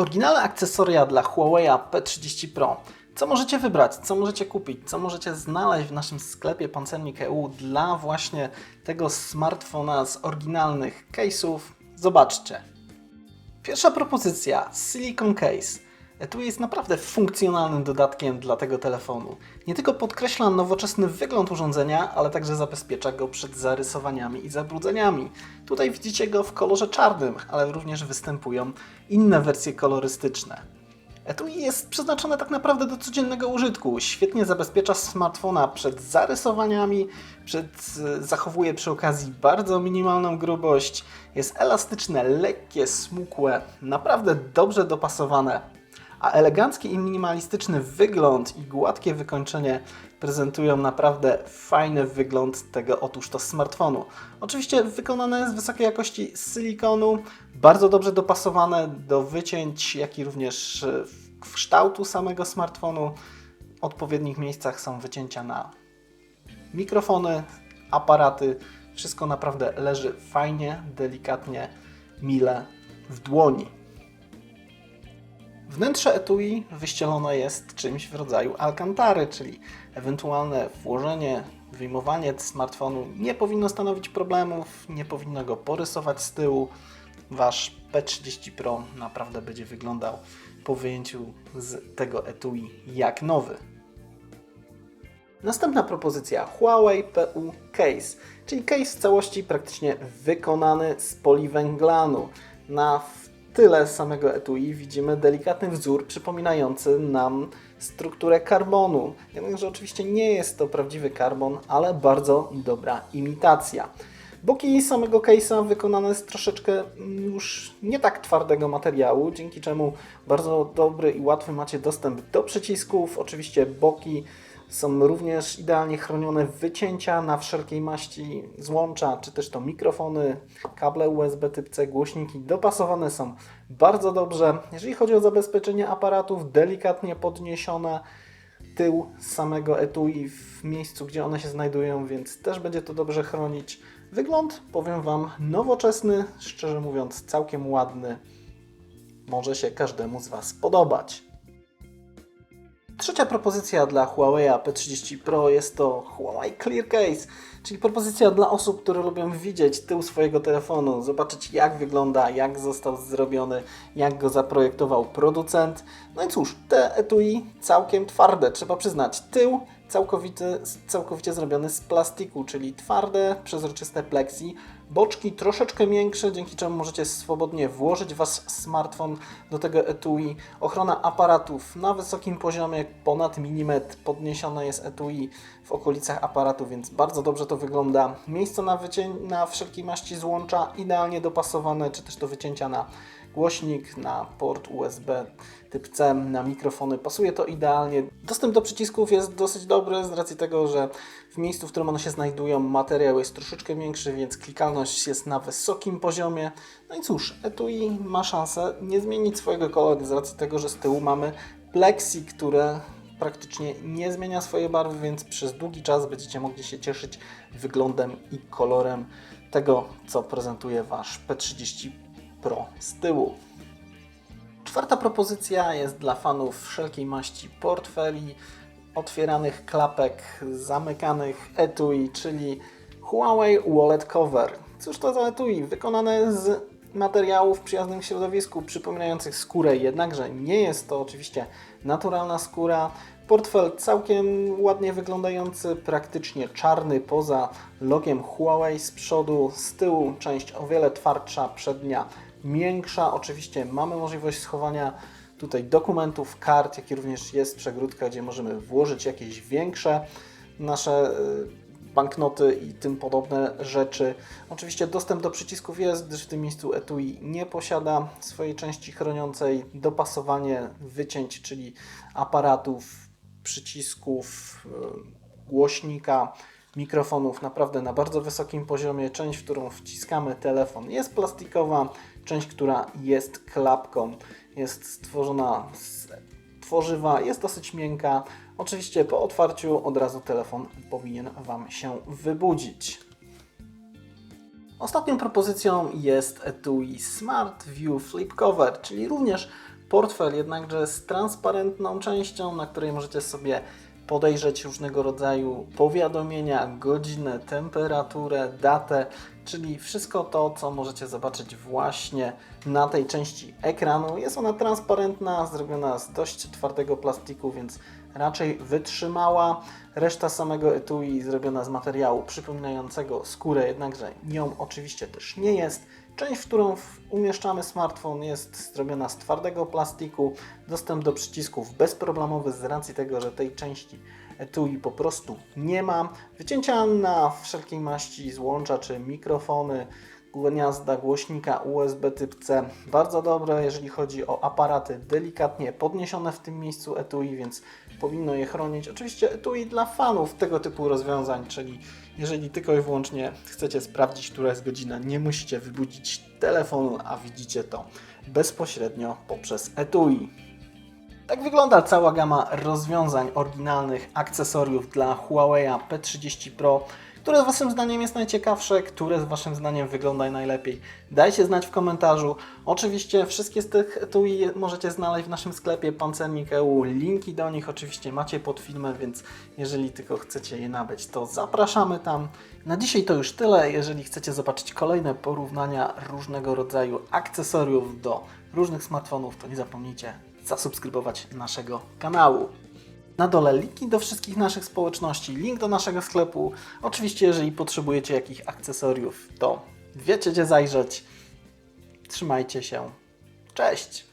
Oryginalne akcesoria dla Huawei P30 Pro. Co możecie wybrać, co możecie kupić, co możecie znaleźć w naszym sklepie Pancernik EU dla właśnie tego smartfona z oryginalnych case'ów? Zobaczcie. Pierwsza propozycja Silicon Case. Tu jest naprawdę funkcjonalnym dodatkiem dla tego telefonu. Nie tylko podkreśla nowoczesny wygląd urządzenia, ale także zabezpiecza go przed zarysowaniami i zabrudzeniami. Tutaj widzicie go w kolorze czarnym, ale również występują inne wersje kolorystyczne. Etui jest przeznaczone tak naprawdę do codziennego użytku. Świetnie zabezpiecza smartfona przed zarysowaniami, przed, e, zachowuje przy okazji bardzo minimalną grubość. Jest elastyczne, lekkie, smukłe, naprawdę dobrze dopasowane. A elegancki i minimalistyczny wygląd i gładkie wykończenie prezentują naprawdę fajny wygląd tego otóż to smartfonu. Oczywiście wykonane z wysokiej jakości silikonu, bardzo dobrze dopasowane do wycięć, jak i również e, w kształtu samego smartfonu. W odpowiednich miejscach są wycięcia na mikrofony, aparaty. Wszystko naprawdę leży fajnie, delikatnie, mile w dłoni. Wnętrze etui wyścielone jest czymś w rodzaju alcantary, czyli ewentualne włożenie, wyjmowanie smartfonu nie powinno stanowić problemów, nie powinno go porysować z tyłu. Wasz P30 Pro naprawdę będzie wyglądał po wyjęciu z tego etui jak nowy. Następna propozycja Huawei PU Case, czyli case w całości praktycznie wykonany z poliwęglanu. Na tyle samego etui widzimy delikatny wzór przypominający nam strukturę karbonu. Jednakże oczywiście nie jest to prawdziwy karbon, ale bardzo dobra imitacja. Boki samego case'a wykonane z troszeczkę już nie tak twardego materiału, dzięki czemu bardzo dobry i łatwy macie dostęp do przycisków. Oczywiście boki są również idealnie chronione wycięcia na wszelkiej maści złącza, czy też to mikrofony, kable USB typ C, głośniki dopasowane są bardzo dobrze. Jeżeli chodzi o zabezpieczenie aparatów, delikatnie podniesione tył samego etui w miejscu, gdzie one się znajdują, więc też będzie to dobrze chronić. Wygląd, powiem Wam, nowoczesny, szczerze mówiąc całkiem ładny. Może się każdemu z Was podobać. Trzecia propozycja dla Huawei P30 Pro jest to Huawei Clear Case, czyli propozycja dla osób, które lubią widzieć tył swojego telefonu, zobaczyć jak wygląda, jak został zrobiony, jak go zaprojektował producent. No i cóż, te etui całkiem twarde, trzeba przyznać. Tył całkowity, całkowicie zrobiony z plastiku, czyli twarde, przezroczyste plexi. Boczki troszeczkę większe, dzięki czemu możecie swobodnie włożyć Was smartfon do tego etui. Ochrona aparatów na wysokim poziomie, ponad milimetr podniesione jest etui w okolicach aparatu, więc bardzo dobrze to wygląda. Miejsce na, wycię- na wszelkiej maści złącza idealnie dopasowane, czy też do wycięcia na głośnik, na port USB typ C, na mikrofony. Pasuje to idealnie. Dostęp do przycisków jest dosyć dobry z racji tego, że w miejscu, w którym one się znajdują, materiał jest troszeczkę większy, więc klikalność jest na wysokim poziomie. No i cóż, etui ma szansę nie zmienić swojego koloru z racji tego, że z tyłu mamy plexi, które praktycznie nie zmienia swojej barwy, więc przez długi czas będziecie mogli się cieszyć wyglądem i kolorem tego, co prezentuje Wasz P30 Pro z tyłu. Czwarta propozycja jest dla fanów wszelkiej maści portfeli, otwieranych klapek, zamykanych etui, czyli Huawei Wallet Cover. Cóż to za etui? Wykonane z materiałów przyjaznych środowisku, przypominających skórę, jednakże nie jest to oczywiście naturalna skóra. Portfel całkiem ładnie wyglądający, praktycznie czarny poza logiem Huawei z przodu, z tyłu część o wiele twardsza, przednia miększa. Oczywiście mamy możliwość schowania tutaj dokumentów, kart, jak i również jest przegródka, gdzie możemy włożyć jakieś większe nasze y, banknoty i tym podobne rzeczy. Oczywiście dostęp do przycisków jest, gdyż w tym miejscu etui nie posiada swojej części chroniącej. Dopasowanie wycięć, czyli aparatów, przycisków, y, głośnika, mikrofonów naprawdę na bardzo wysokim poziomie. Część, w którą wciskamy telefon jest plastikowa, część, która jest klapką, jest stworzona z tworzywa, jest dosyć miękka. Oczywiście po otwarciu od razu telefon powinien Wam się wybudzić. Ostatnią propozycją jest etui Smart View Flip Cover, czyli również portfel, jednakże z transparentną częścią, na której możecie sobie podejrzeć różnego rodzaju powiadomienia, godzinę, temperaturę, datę, czyli wszystko to, co możecie zobaczyć właśnie na tej części ekranu. Jest ona transparentna, zrobiona z dość twardego plastiku, więc raczej wytrzymała. Reszta samego etui zrobiona z materiału przypominającego skórę, jednakże nią oczywiście też nie jest. Część, w którą umieszczamy smartfon jest zrobiona z twardego plastiku. Dostęp do przycisków bezproblemowy z racji tego, że tej części etui po prostu nie ma. Wycięcia na wszelkiej maści złącza czy mikrofony, gniazda głośnika USB typ C. Bardzo dobre, jeżeli chodzi o aparaty delikatnie podniesione w tym miejscu etui, więc powinno je chronić. Oczywiście etui dla fanów tego typu rozwiązań, czyli jeżeli tylko i wyłącznie chcecie sprawdzić, która jest godzina, nie musicie wybudzić telefonu, a widzicie to bezpośrednio poprzez etui. Tak wygląda cała gama rozwiązań oryginalnych, akcesoriów dla Huawei P30 Pro. Które z Waszym zdaniem jest najciekawsze, które z Waszym zdaniem wygląda najlepiej? Dajcie znać w komentarzu. Oczywiście wszystkie z tych etui możecie znaleźć w naszym sklepie Pancernik.eu. Linki do nich oczywiście macie pod filmem, więc jeżeli tylko chcecie je nabyć, to zapraszamy tam. Na dzisiaj to już tyle. Jeżeli chcecie zobaczyć kolejne porównania różnego rodzaju akcesoriów do różnych smartfonów, to nie zapomnijcie zasubskrybować naszego kanału. Na dole linki do wszystkich naszych społeczności, link do naszego sklepu. Oczywiście, jeżeli potrzebujecie jakichś akcesoriów, to wiecie gdzie zajrzeć. Trzymajcie się. Cześć!